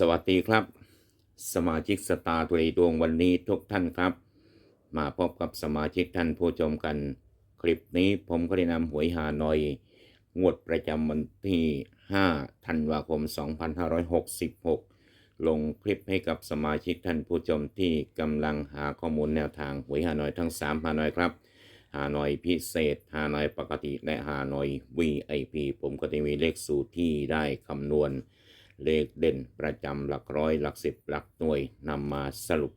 สวัสดีครับ สมาชิกสตาร์ตัวดวงวันนี้ทุกท่านครับ มาพบกับสมาชิกท่านผู้ชมกัน คลิปนี้ผมก็ได้นำหวยหาหน่อย งวดประจำวันที่ 5 ธันวาคม 2566 ลงคลิปให้กับสมาชิกท่านผู้ชมที่กำลังหาข้อมูลแนวทางหวยหาหน่อยทั้ง 3 หาหน่อยครับ หาหน่อยพิเศษ หาหน่อยปกติและหาหน่อย VIP ผมก็จะมีเลขสูตรที่ได้คำนวณ เลขเด่นประจำหลักร้อยหลักสิบหลักหน่วยนำมาสรุป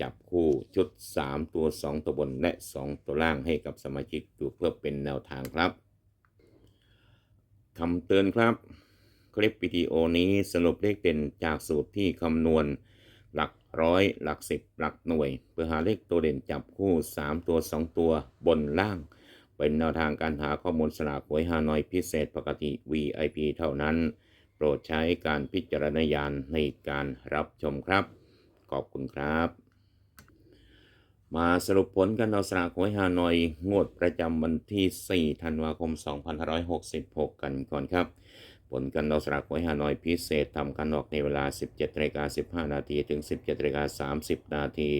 จับคู่ชุด 3 ตัว 2 ตัวบนและ 2 ตัวล่างให้กับสมาชิกดูเพื่อเป็นแนวทางครับคำเตือนครับ คลิปวิดีโอนี้สรุปเลขเด่นจากสูตรที่คำนวณ หลักร้อยหลักสิบหลักหน่วย เพื่อหาเลขตัวเด่นจับคู่ 3 ตัว 2 ตัวบนล่าง เป็นแนวทางการหาข้อมูลสลากหวยฮานอยพิเศษปกติ VIP เท่านั้น โปรดใช้การพิจารณญาณในการรับชมครับ ขอบคุณครับ มาสรุปผลกันเอาสลากหวยฮานอย งวดประจำวันที่ 4 ธันวาคม 2566 กันก่อนครับ ผลการเอาสลากหวยฮานอยพิเศษทำการออกในเวลา 17นาฬิกา15 นาทีถึง 17นาฬิกา30 นาที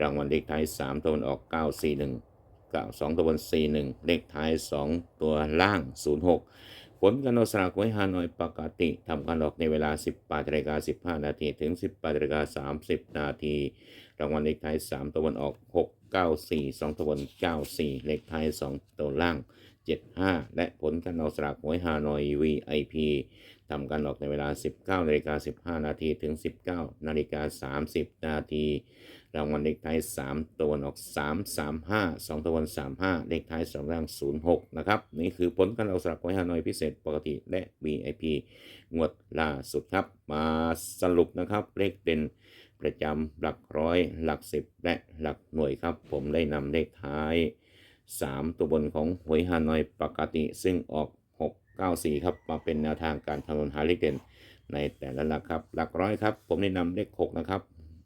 รางวัลเลขท้าย 3 ตัวบนออก 941 92 ตัวบน 41 เลขท้าย 2 ตัวล่าง 06 ผลการออกสลากหวยฮานอยปกติทำการออกในเวลา 18นาฬิกา15 นาทีถึง 18นาฬิกา30 นาทีรางวัลเลขท้าย 3 ตัวบนออก 6 9 4 2 ตัวบน 94 เลขท้าย 2 ตัวล่าง 75 และผลการออกสลากหวยฮานอย VIP ทำการออกในเวลา 19นาฬิกา15 นาทีถึง 19นาฬิกา30 นาที รางวัลเลขท้าย 3 ตัวบนออก 3 3 5 2 ตัวบน35 เลขท้าย2ล่าง 06 นะครับ นี่คือผลการออกสลากหวยฮานอยพิเศษปกติและ VIP งวดล่าสุดครับ มาสรุปนะครับ เลขเด่นประจำหลักร้อย หลักสิบและหลักหน่วยครับ ผมได้นำเลขท้าย 3 ตัวบนของหวยฮานอยปกติ ซึ่งออก 694 ครับมาเป็นแนวทางการคำนวณหาเลขเด่นในแต่ละหลักครับ หลักร้อยครับ ผมได้นำเลข 6 นะครับ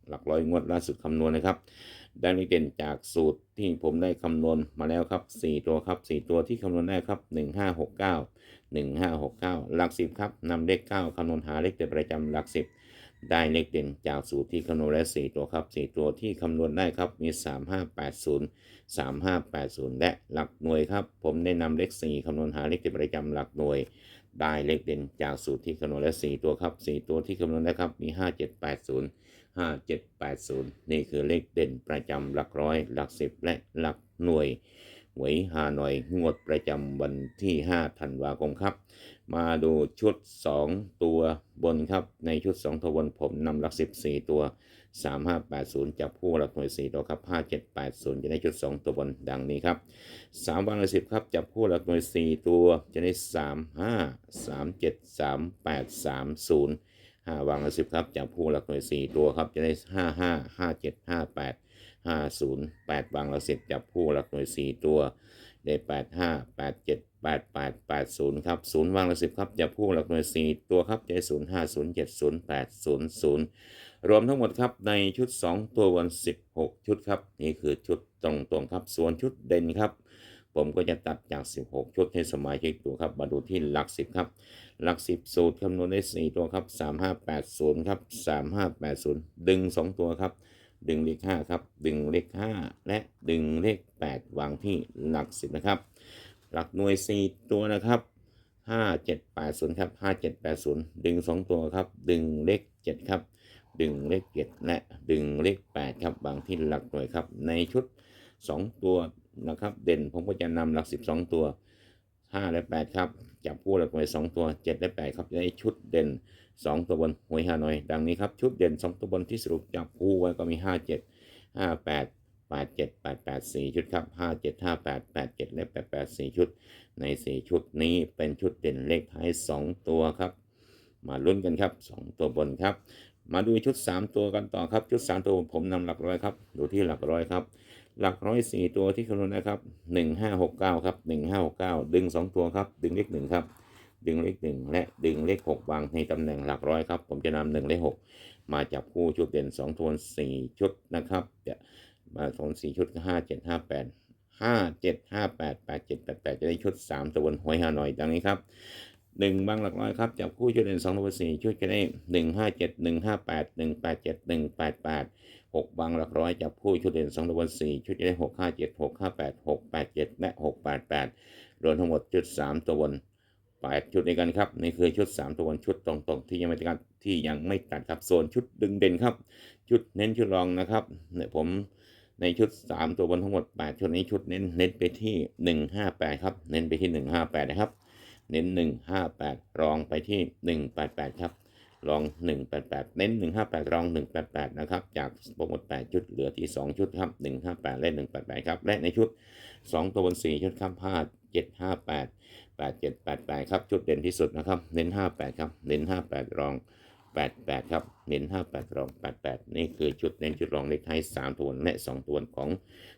หลักร้อยงวดล่าสุดคำนวณนะครับ ได้เลขเด่นจากสูตรที่ผมได้คำนวณมาแล้วครับ 4 ตัวครับ 4 ตัวที่คำนวณได้ครับ 1569 1569 หลัก 10 ครับนำเลข 9คำนวณหาเลขเด่นประจำหลัก 10 ได้เลขเด่นจากสูตรที่คำนวณได้4ตัวครับ 4 ตัวที่คำนวณได้ครับมี 3580 3580 และหลักหน่วยครับ ผมได้นำเลข 4คำนวณหาเลขเด่นประจำหลักหน่วย ได้เลขเด่นจากสูตรที่คำนวณได้4ตัวครับ 4 ตัวที่คำนวณได้ครับมี 5780 5780 นี่คือเลขเด่นประจำหลักร้อย หลักสิบและหลักหน่วยหวยฮานอยงวดประจำวันที่5ธันวาคมครับ มาดูชุด 2 ตัวบนครับในชุด 2 ตัวบนผมนำหลัก 14 ตัว 3580จับคู่หลักหน่วย4ตัวครับ 5780 จะได้ชุด 2 ตัวบนดังนี้ครับ3วางละ10 ครับ จับคู่หลักหน่วย 4 ตัวจะได้ 35 37 38 30 5วางละ10 ครับ จับคู่หลักหน่วย 4 ตัวครับ จะได้ 55 57 58 50 8วางละ10 จับคู่หลักหน่วย 4 ตัวได้ 85 87 88 80 ครับ 0 วางละ10 ครับ จับคู่หลักหน่วย 4 ตัวครับ จะได้ 05 07 08 00 รวมทั้งหมดครับในชุด 2 ตัววัน 16 ชุดครับ นี่คือชุดตรงๆครับ ส่วนชุดเด่นครับ ผมก็จะตัดจาก 16 ชุดให้สมาชิกดูครับ มาดูที่หลัก 10 ครับ หลัก 10 สูตรคำนวณได้ 4 ตัวครับ 3580 ครับ 3580 ดึง 2 ตัวครับ ดึงเลข 5 ครับ ดึงเลข 5 และดึงเลข 8 วางที่หลัก 10 นะครับ หลักหน่วย 4 ตัวนะครับ5780 ครับ 5780 ดึง 2 ตัวครับ ดึงเลข 7 ครับ ดึงเลข7และดึงเลข8ครับวางที่หลักหน่วยครับ ในชุด 2 ตัวนะครับ เด่นผมก็จะนำหลัก 12 ตัว 5 และ 8 ครับจับคู่หลักหน่วย 2 ตัว 7 และ 8 ครับจะได้ชุดเด่น 2 ตัวบนหวยฮานอย ดังนี้ครับ ชุดเด่น 2 ตัวบนที่สรุปจับคู่ไว้ก็มี 57 58 87 88 4 ชุดครับ 57 58 87 และ 88 4 ชุด ใน 4 ชุดนี้เป็นชุดเด่นเลขท้าย 2 ตัวครับ มาลุ้นกันครับ 2 ตัวบนครับ มาดูชุด 3 ตัวกันต่อครับ ชุด 3 ตัวผมนำหลักร้อยครับ ดูที่หลักร้อยครับ หลักร้อยสี่ตัวที่คำนวณนะครับหนึ่งห้าหกเก้าครับหนึ่งห้าหกเก้าดึงสองตัวครับ ดึงเลขหนึ่งครับ ดึงเลขหนึ่งและดึงเลขหกวางในตำแหน่งหลักร้อยครับ ผมจะนำหนึ่งเลขหกมาจับคู่ชุดเด่นสองตัวสี่ชุดนะครับจะมาทนสี่ชุดก็ห้าเจ็ดห้าแปดห้าเจ็ดห้าแปดแปดเจ็ดแปดแปดจะได้ชุดสามตัวบนหวยฮานอยดังนี้ครับ หนึ่งบางหลักร้อยครับจับคู่ชุดเด่นสองตัวสี่ชุดจะได้หนึ่งห้าเจ็ดหนึ่งห้าแปดหนึ่งแปดเจ็ดหนึ่งแปดแปดหกบางหลักร้อยจับคู่ชุดเด่นสองตัวสี่ชุดจะได้หกห้าเจ็ดหกห้าแปดหกแปดเจ็ดและหกแปดแปดรวมทั้งหมดจุดสามตัวบนแปดชุดในกันครับนี่คือชุดสามตัวบนชุดตรงๆ ที่ยังไม่ตัดที่ยังไม่ตัดครับส่วนชุดดึงเด่นครับ ชุดเน้นชุดรองนะครับเนี่ยผมในชุด 3 ตัวบนทั้งหมด 8 ชุดนี้ชุดเน้นเน้นไปที่ 158 ครับ เน้นไปที่ 158 นะครับ เน้น 158 รองไปที่ 188 ครับ รอง 188 เน้น 158 รอง 188 นะครับ จากโปรโมท8ชุด เหลือที่ 2 ชุดครับ 158 และ 188 ครับ และในชุด 2 ตัวบน 4 ชุดครับ5 7 58 8788 ครับ ชุดเด่นที่สุดนะครับ เน้น 58 ครับ เน้น 58 รอง 88 ครับ เน้น 58รอง 88 นี่คือชุดเน้นชุดรองเลขท้าย3ตัวและ2ตัวของ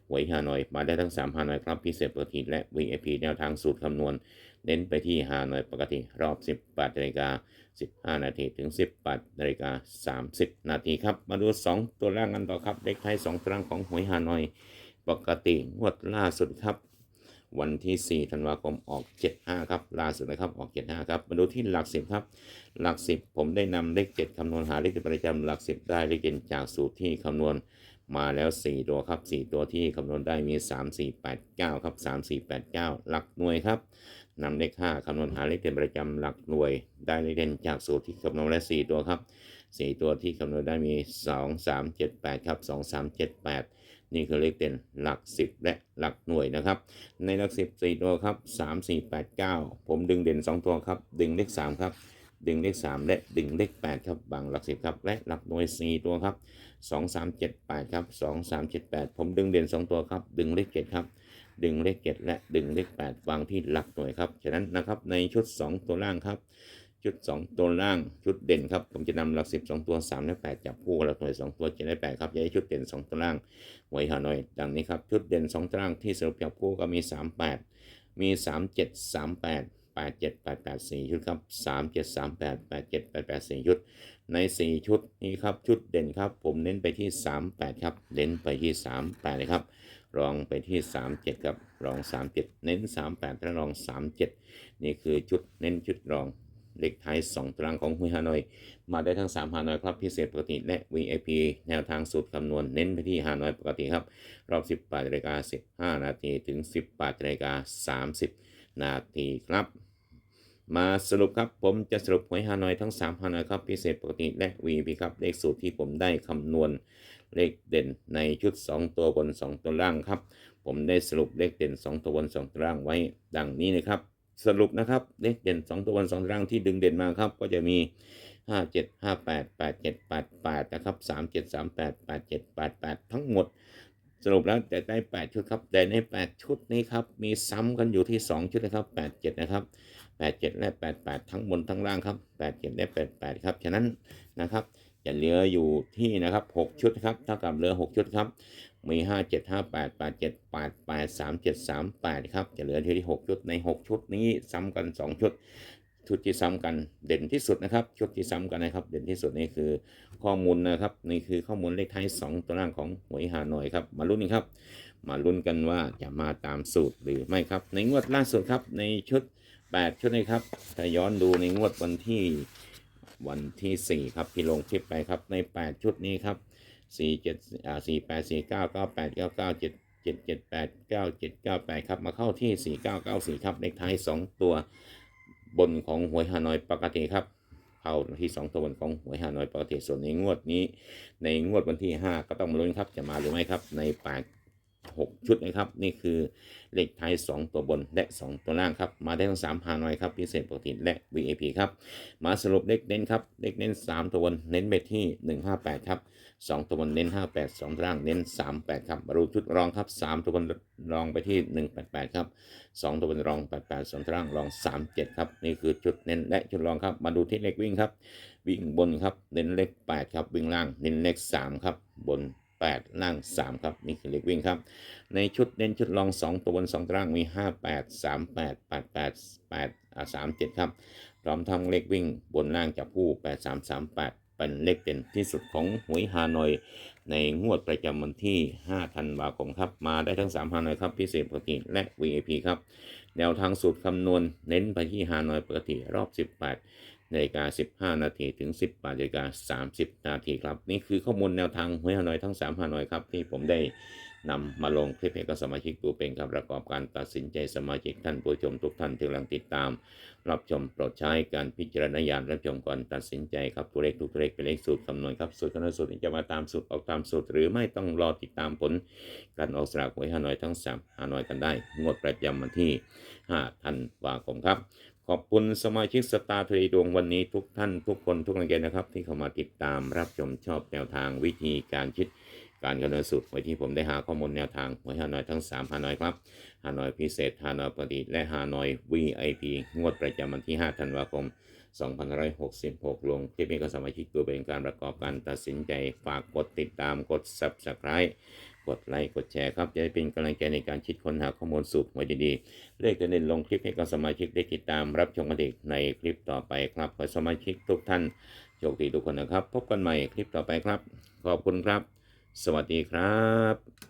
หวยฮานอย มาได้ทั้ง 3ฮานอยครับ พิเศษปกติและ VIP แนวทางสูตรคำนวณ เน้นไปที่ฮานอยปกติรอบ 18นาฬิกา15 นาทีถึง 18นาฬิกา30 นาทีครับ มาดู 2 ตัวล่างกันต่อครับ เลขท้าย2 ตัวล่างของหวยฮานอย ปกติงวดล่าสุดครับ วันที่ 4 ธันวาคมออก 75 ครับล่าสุดนะครับออก 75 ครับ มาดูที่หลัก 10 ครับ หลัก 10 ผมได้นำเลข 7คำนวณหาเลขประจำหลัก 10 ได้เลขเด่นจากสูตรที่คำนวณมาแล้ว 4 ตัวครับ 4 ตัวที่คำนวณได้มี 3 4 8 9 ครับ 3 4 8 9 หลักหน่วยครับนำเลข5คำนวณหาเลขเด่นประจำหลักหน่วย ได้เลขเด่นจากสูตรที่คำนวณและ 4 ตัวครับ 4 ตัวที่คำนวณได้มี 2 3 7 8 ครับ 2 3 7 8 นี่คือเลขเด่นหลัก 10 และหลักหน่วยนะครับ ในหลัก 10 4 ตัวครับ 3 4 8 9 ผมดึงเด่น 2 ตัวครับ ดึงเลข 3 ครับ ดึงเลข 3 และดึงเลข 8 ครับ บางหลัก 10 ครับ และหลักหน่วย 4 ตัวครับ 2 3 7 8 ครับ 2 3 7 8 ผมดึงเด่น 2 ตัวครับ ดึงเลข 7 ครับ ดึงเลข 7 และดึงเลข 8 วางที่หลักหน่วยครับ ฉะนั้นนะครับในชุด 2 ตัวล่างครับ ชุด 2 ตัวล่างชุดเด่นครับผมจะนำหลัก 10 2 ตัว 3 และ 8 จับคู่กับหลักหน่วย 2 ตัว7และ8ครับอย่าให้ชุดเด่น 2 ตัวล่างหวยฮานอยดังนี้ครับชุดเด่น 2ตารางที่สรุปจับคู่ก็มี 38 มี 37 38 87 88 4 ชุดครับ 37 38 87 88 4 ชุด ใน 4 ชุดนี้ครับ ชุดเด่นครับ ผมเน้นไปที่ 38 ครับ เน้นไปที่ 38เลยครับ รองไปที่ 37 ครับ รอง 37 เน้น 38และรอง 37 นี่คือชุดเน้นชุดรอง เลขท้าย 2ตารางของฮุยฮานอย มาได้ทั้ง 3 ฮานอยครับพิเศษปกติและ VIP แนวทางสูตรคำนวณเน้นไปที่ฮานอยปกติครับ รอบ18นาฬิกา15 นาทีถึง18นาฬิกา30 นาทีครับ มาสรุปครับผมจะสรุปหวยฮานอยทั้ง 3 ฮานอยครับพิเศษปกติและ VIP ครับเลขสูตรที่ผมได้คำนวณเลขเด่นในชุด 2 ตัวบน 2 ตัวล่างครับ ผมได้สรุปเลขเด่น 2 ตัวบน 2 ตัวล่างไว้ดังนี้นะครับ สรุปนะครับเลขเด่น 2 ตัวบน2ตัวล่างที่ดึงเด่นมาครับ ก็จะมี 5 7 5 8 8 7 8 8 นะครับ 3 7 3 8 8 7 8 8 ทั้งหมด สรุปแล้วจะได้ 8 ชุดครับแต่ใน 8 ชุดนี้ครับ มีซ้ำกันอยู่ที่ 2 ชุดนะครับ 8 7 นะครับ 8 7 และ 8 8 ทั้งบนทั้งล่างครับ 8 7 และ 8 8 ครับ ฉะนั้นนะครับ จะเหลืออยู่ที่นะครับ 6 ชุดครับเท่ากับเหลือ 6 ชุดครับ มี 5 7 5 8 8 7 8 8 3 7 3 8 ครับ จะเหลือที่ 6 ชุดใน 6 ชุดนี้ซ้ำกัน 2 ชุด ชุดที่ซ้ำกันเด่นที่สุดนะครับ ชุดที่ซ้ำกันนะครับ เด่นที่สุดนี่คือข้อมูลนะครับ นี่คือข้อมูลเลขท้าย 2 ตัวล่างของหวยฮานอยครับ มาลุ้นกันครับ มาลุ้นกันว่าจะมาตามสูตรหรือไม่ครับ ในงวดล่าสุดครับ ในชุด 8 ชุดนี้ครับ ถ้าย้อนดูในงวดวันที่ วันที่ 4 ครับที่ลงคลิปไปครับใน 8 ชุดนี้ครับ 4 7อ่า4 8 4 9 9 8 9 9 7 7 7 8 9 7 9 8 ครับ มาเข้าที่ 4 9 9 4 ครับเลขท้าย 2 ตัวบนของหวยฮานอยปกติครับเข้าที่2ตัวบนของหวยฮานอยปกติส่วนในงวดนี้ ในงวดวันที่ 5 ก็ต้องมาลุ้นครับจะมาหรือไม่ครับใน8 6 ชุดนะครับ นี่คือเลขท้าย2 ตัวบนและ 2 ตัวล่างครับ มาได้ทั้ง3ฮานอยครับพิเศษปกติและ VIP ครับ มาสรุปเลขเน้นครับเลขเน้น 3 ตัวบนเน้นไปที่ 158 ครับ 2 ตัวบนเน้น 58 2 ตัวล่างเน้น 38 ครับมาดูชุดรองครับ 3 ตัวบนรองไปที่ 188 ครับ 2 ตัวบนรอง 88 2 ตัวล่างรอง 37 ครับ นี่คือชุดเน้นและชุดรองครับ มาดูที่เลขวิ่งครับ วิ่งบนครับ เน้นเลข8ครับ วิ่งล่าง เน้นเลข3ครับ บน 8 ล่าง 3 ครับ นี่คือเลขวิ่งครับ ในชุดเน้นชุดรอง 2 ตัวบน 2ตัวล่างมี 58 38 88 8อ่า37 ครับ พร้อมทั้งเลขวิ่งบนล่างจับคู่ 8338 เป็นเลขเด่นที่สุดของหวยฮานอย ในงวดประจำวันที่ 5 ธันวาคมครับ มาได้ทั้ง 3 ฮานอยครับ พิเศษปกติและ VIP ครับ แนวทางสูตรคำนวณเน้นไปที่ฮานอยปกติรอบ 18 นาฬิกา 15 นาทีถึง 18นาฬิกา 30 นาทีครับ นี่คือข้อมูลแนวทางหวยฮานอยทั้ง 3 ฮานอยครับ ที่ผมได้นำมาลงคลิปให้กับสมาชิกดูเป็นการประกอบการตัดสินใจสมาชิกท่านผู้ชมทุกท่านที่กำลังติดตาม รับชมโปรดใช้การพิจารณาญาณรับชมก่อนตัดสินใจครับตัวเลขทุกตัวเลขเป็นเลขสูตรคำนวณครับสูตรคำนวณสูตรจะมาตามสูตรออกตามสูตร หรือไม่ต้องรอติดตามผล การออกสลากหวยฮานอยทั้ง3ฮานอยกันได้ งวดประจำวันที่ 5 ธันวาคมครับ ขอบคุณสมาชิกสตาร์ทรีดวงวันนี้ทุกท่านทุกคนทุกแรงใจนะครับ ที่เข้ามาติดตามรับชมชอบแนวทางวิธีการคิดการกำนวณสูตรไว้ที่ผมได้หาข้อมูลแนวทางหวยฮานอยทั้ง 3 ฮานอยครับ ฮานอยพิเศษ ฮานอยปกติและฮานอย VIP งวดประจำวันที่ 5 ธันวาคม 2566 ลงคลิปนี้ก็สมาชิกตัวเป็นการประกอบการตัดสินใจฝากกดติดตามกด Subscribe กดไลค์กดแชร์ครับจะได้เป็นกำลังใจในการคิดค้นหาข้อมูลสูตรไว้ดีๆเลขจะเน้นลงคลิปให้กับสมาชิกได้ติดตามรับชมกันอีกในคลิปต่อไปครับขอสมาชิกทุกท่านโชคดีทุกคนนะครับ พบกันใหม่คลิปต่อไปครับ ขอบคุณครับ สวัสดีครับ